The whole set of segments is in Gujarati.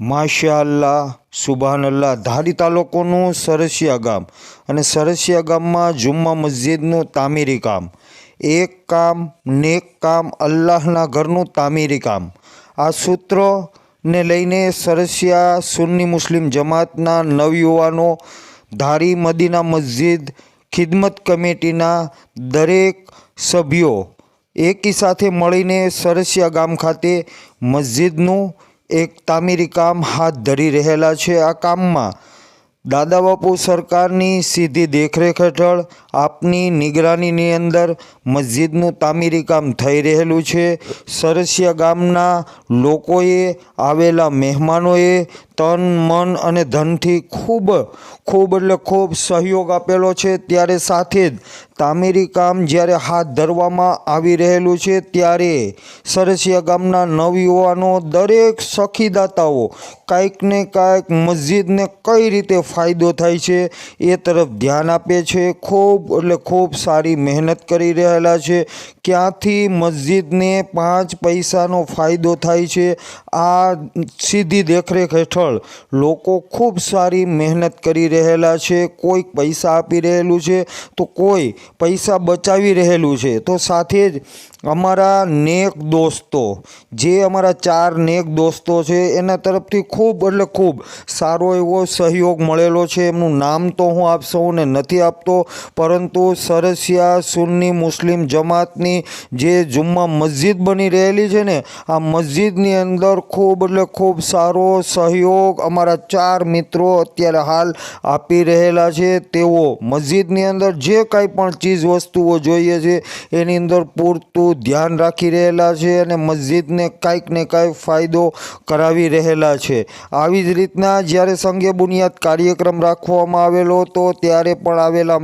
માશા અલ્લાહ સુબહાન અલ્લાહ ધારી તાલુકોનું સરસિયા ગામ અને સરસિયા ગામમાં જુમ્મા મસ્જિદનું તામીરી કામ. એક કામ નેક કામ અલ્લાહના ઘરનું તામીરી કામ. આ સૂત્રોને લઈને સરસિયા સુન્ની મુસ્લિમ જમાતના નવયુવાનો ધારી મદીના મસ્જિદ ખિદમત કમિટીના દરેક સભ્યો એકી સાથે મળીને સરસિયા ગામ ખાતે મસ્જિદનું એક તામીરી કામ હાથ ધરી રહેલા છે આ કામમાં દાદા બાપુ સરકારની સીધી દેખરેખ હેઠળ આપની નિગરાનીની અંદર મસ્જિદનું તામીરી કામ થઈ રહેલું છે. સરસિયા ગામના લોકોએ આવેલા મહેમાનોએ તન, મન અને ધનથી ખૂબ ખૂબ એટલે ખૂબ સહયોગ આપેલો છે. ત્યારે સાથે જ તામીરી કામ જ્યારે હાથ ધરવામાં આવી રહેલું છે, ત્યારે સરસિયા ગામના નવયુવાનો, દરેક સખીદાતાઓ કાંઈક ને કાંઈક મસ્જિદને કઈ રીતે ફાયદો થાય છે એ તરફ ધ્યાન આપે છે. ખૂબ એટલે ખૂબ સારી મહેનત કરી રહેલા છે. ક્યાંથી મસ્જિદને પાંચ પૈસાનો ફાયદો થાય છે, આ સીધી દેખરેખ હેઠળ લોકો ખૂબ સારી મહેનત કરી રહેલા છે. કોઈક પૈસા આપી રહેલું છે તો કોઈ પૈસા બચાવી રહેલું છે. તો સાથે જ અમારા નેક દોસ્તો, જે અમારા ચાર નેક દોસ્તો છે, એના તરફથી ખૂબ એટલે ખૂબ સારો એવો સહયોગ મળેલો છે. એમનું નામ તો હું આપ સૌને નથી આપતો પરંતુ સરસિયા સુન્ની મુસ્લિમ જમાતની જે જુમ્મા મસ્જિદ બની રહેલી છે ને, આ મસ્જિદની અંદર ખૂબ એટલે ખૂબ સારો સહયોગ અમારા ચાર મિત્રો અત્યારે હાલ આપી રહેલા છે. તેઓ મસ્જિદની અંદર જે કાંઈ પણ ચીજ વસ્તુઓ જોઈએ છે, એની અંદર પૂરતું ધ્યાન રાખી રહેલા છે અને મસ્જિદને કાંઈક ને કાંઈક ફાયદો કરાવી રહેલા છે. આવી જ રીતના જ્યારે સંઘે બુનિયાદ કાર્યક્રમ રાખવામાં આવેલો હતો, ત્યારે પણ આવેલા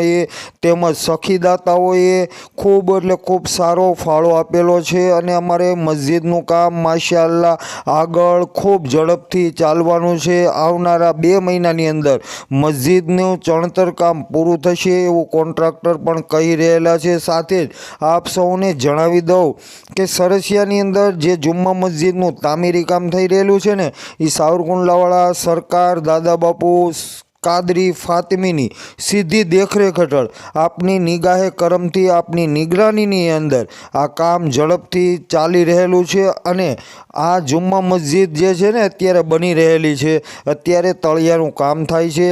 મહેમાનોએ તેમજ સખીદાતાઓએ ખૂબ એટલે ખૂબ સારો ફાળો આપેલો છે અને અમારે મસ્જિદનું કામ માશાલ્લા આગળ ખૂબ ઝડપથી ચાલવાનું છે. આવનારા બે મહિનાની અંદર મસ્જિદનું ચણતર કામ પૂરું થશે એવું કોન્ટ્રાક્ટર પણ કહી રહેલા છે. સાથે જ આપ સૌને જણાવી દઉં કે સરસિયાની અંદર જે જુમ્મા મસ્જિદનું તામીરી કામ થઈ રહેલું છે ને એ સાવરકુંડલાવાળા સરકાર દાદા બાપુ કાદરી ફાતમીની સીધી દેખરેખ હેઠળ આપની નિગાહે કરમથી આપની નિગરાનીની અંદર આ કામ ઝડપથી ચાલી રહેલું છે અને આ જુમ્મા મસ્જિદ જે છે ને અત્યારે બની રહેલી છે, અત્યારે તળિયાનું કામ થાય છે,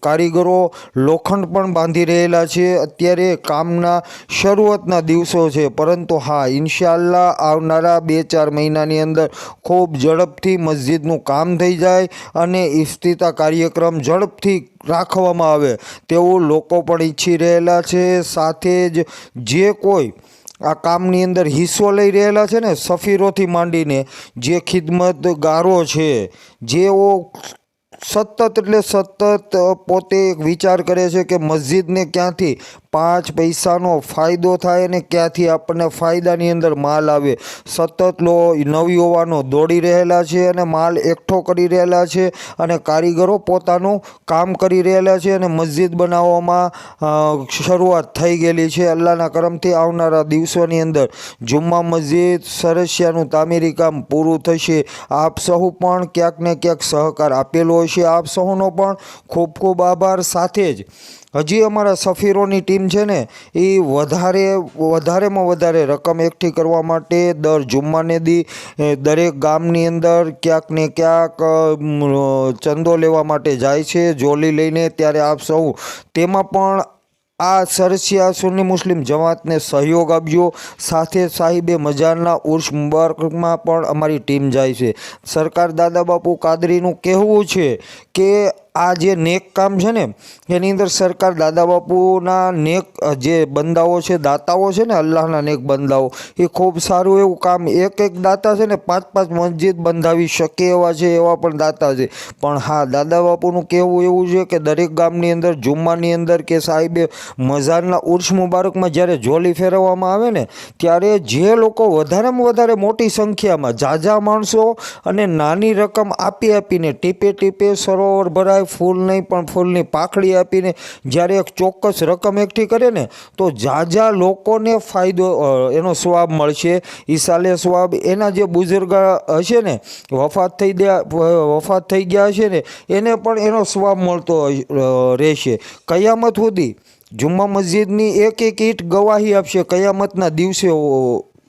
કારીગરો લોખંડ પણ બાંધી રહેલા છે, અત્યારે કામના શરૂઆતના દિવસો છે, પરંતુ હા ઇન્શાલ્લાહ આવનારા બે ચાર મહિનાની અંદર ખૂબ ઝડપથી મસ્જિદનું કામ થઈ જાય અને ઇફ્તિતા કાર્યક્રમ ઝડપથી રાખવામાં આવે. તેવું લોકો પણ ઈચ્છી રહેલા છે, સાથે જ જે કોઈ આ કામની અંદર હિસ્સો લઈ રહેલા છે ને, સફીરોથી માંડીને જે ખિદમતગારો છે, જેઓ સતત એટલે સતત પોતે વિચાર કરે છે કે મસ્જિદને ક્યાંથી પાંચ પૈસાનો ફાયદો થાય અને ક્યાંથી આપણને ફાયદાની અંદર માલ આવે. સતત લો નવયુવાનો દોડી રહેલા છે અને માલ એકઠો કરી રહેલા છે અને કારીગરો પોતાનું કામ કરી રહેલા છે અને મસ્જિદ બનાવવામાં શરૂઆત થઈ ગયેલી છે અલ્લાહના કરમથી આવનારા દિવસોની અંદર. જુમ્મા મસ્જિદ સરસિયાનું તામીરી કામ પૂરું થશે. આપ સહુ પણ ક્યાંક ને ક્યાંક સહકાર આપેલો હશે. આપ સહુનો પણ ખૂબ ખૂબ આભાર સાથે જ. હજી અમારા સફીરોની ટીમ છે ને, એ વધારે, વધારેમાં વધારે રકમ એકઠી કરવા માટે દર જુમ્માને દી દરેક ગામની અંદર ક્યાંક ને ક્યાંક ચંદો લેવા માટે જાય છે, જોલી લઈને ત્યારે આપ સૌ તેમાં પણ આ સરસિયા સુન્ની મુસ્લિમ જમાતને સહયોગ આપ્યો. સાથે સાહિબે મજારના ઉર્સ મુબારકમાં પણ અમારી ટીમ જાય છે. સરકાર દાદા બાપુ કાદરીનું કહેવું છે કે આ જે નેક કામ છે ને, એની અંદર સરકાર દાદા બાપુના નેક, જે બંદાઓ છે, દાતાઓ છે ને, અલ્લાહના નેક બંદાઓ, એ ખૂબ સારું એવું કામ એક એક દાતા છે ને, પાંચ પાંચ મસ્જિદ બંધાવી શકે એવા છે, એવા પણ દાતા છે. પણ હા, દાદા બાપુનું કહેવું એવું છે કે દરેક ગામની અંદર, જુમ્માની અંદર કે સાહેબે મઝારના ઉર્સ મુબારકમાં જ્યારે જોલી ફેરવવામાં આવે ને, ત્યારે જે લોકો વધારેમાં વધારે મોટી સંખ્યામાં ઝાઝા માણસો અને નાની રકમ આપી આપીને ટીપે ટીપે સરોવર ભરાય કાંઈ ફૂલ નહીં, પણ ફૂલની પાખડી આપીને જ્યારે એક ચોક્કસ રકમ એકઠી કરે ને, તો ઝાઝા લોકોને ફાયદો એનો સ્વાબ મળશે. ઈસાલે સ્વાબ એના જે બુઝુર્ગ હશે ને વફાત થઈ ગયા વફાત થઈ ગયા હશે ને, એને પણ એનો સ્વાબ મળતો રહેશે. કયામત સુધી જુમ્મા મસ્જિદની એક એક ઈટ ગવાહી આપશે. કયામતના દિવસે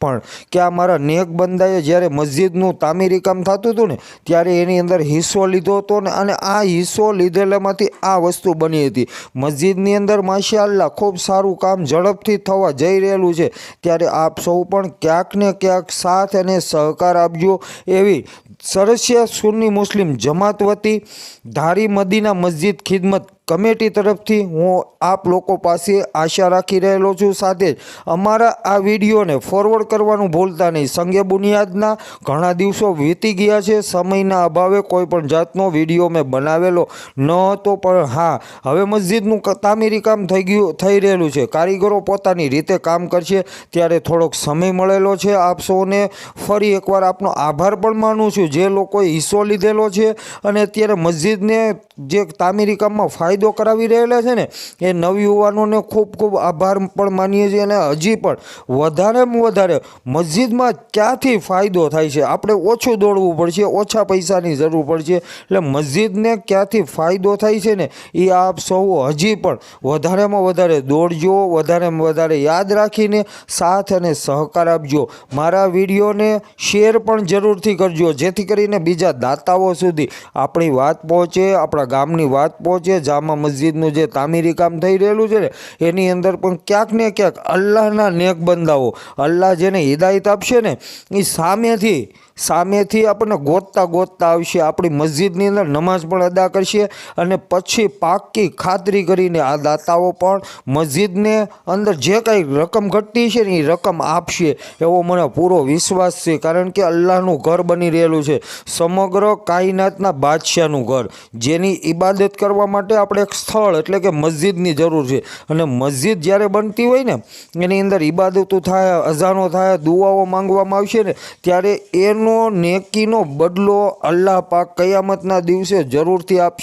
પણ કે આ મારા નેક બંદાએ જ્યારે મસ્જિદનું તામીરી કામ થતું હતું ને, ત્યારે એની અંદર હિસ્સો લીધો હતો ને, અને આ હિસ્સો લીધેલામાંથી આ વસ્તુ બની હતી. મસ્જિદની અંદર માશાઅલ્લાહ ખૂબ સારું કામ ઝડપથી થવા જઈ રહેલું છે. ત્યારે આપ સૌ પણ ક્યાંક ને ક્યાંક સાથ અને સહકાર આપજો એવી સરસિયા સુન્ની મુસ્લિમ જમાત વતી ધારી મદીના મસ્જિદ ખિદમત કમિટી તરફથી હું આપ લોકો પાસે આશા રાખી રહેલો છું સાથે જ અમારા આ વિડીયોને ફોરવર્ડ કરવાનું ભૂલતા નહીં. સંગે બુનિયાદના ઘણા દિવસો વીતી ગયા છે. સમયના અભાવે કોઈ પણ જાતનો વીડિયો મેં બનાવેલો ન હતો પણ હા, હવે મસ્જિદનું તામીરી કામ થઈ ગયું, થઈ રહેલું છે. કારીગરો પોતાની રીતે કામ કરશે ત્યારે થોડોક સમય મળેલો છે. આપ ફરી એકવાર આપનો આભાર પણ માનું છું. જે લોકોએ હિસ્સો લીધેલો છે અને અત્યારે મસ્જિદને જે તામીરી કામમાં ફાયદો કરાવી રહેલા છે ને, એ નવયુવાનોને ખૂબ ખૂબ આભાર પણ માનીએ છીએ અને હજી પણ વધારેમાં વધારે મસ્જિદમાં ક્યાંથી ફાયદો થાય છે? આપણે ઓછું દોડવું પડશે, ઓછા પૈસાની જરૂર પડશે. એટલે મસ્જિદને ક્યાંથી ફાયદો થાય છે ને, એ આપ સૌ હજી પણ વધારેમાં વધારે દોડજો વધારેમાં વધારે યાદ રાખીને સાથ અને સહકાર આપજો. મારા વિડીયોને શેર પણ જરૂરથી કરજો, જેથી કરીને બીજા દાતાઓ સુધી આપણી વાત પહોંચે, આપણા ગામની વાત પહોંચે જામા મસ્જિદનું જે તામીરી કામ થઈ રહેલું છે ને, એની અંદર પણ ક્યાંક ને ક્યાંક અલ્લાહના નેક બંદાઓ, અલ્લાહ જેને હિદાયત આપશે ને એ સામેથી સામેથી આપણને ગોતતા ગોતતા આવશે. આપણી મસ્જિદની અંદર નમાઝ પણ અદા કરશે અને પછી પાકી ખાતરી કરીને આ દાતાઓ પણ મસ્જિદને અંદર જે કાંઈ રકમ ઘટતી છે ને એ રકમ આપશે એવો મને પૂરો વિશ્વાસ છે. કારણ કે અલ્લાહનું ઘર બની રહેલું છે. સમગ્ર કાયનાતના બાદશાહનું ઘર. જેની ઇબાદત કરવા માટે આપણે એક સ્થળ એટલે કે મસ્જિદની જરૂર છે. અને મસ્જિદ જ્યારે બનતી હોય ને, એની અંદર ઇબાદતો થાય, અઝાનો થાય, દુઆઓ માંગવામાં આવશે ને, ત્યારે એનો નેકીનો બદલો અલ્લાહ પાક કયામતના દિવસે જરૂરથી આપશે.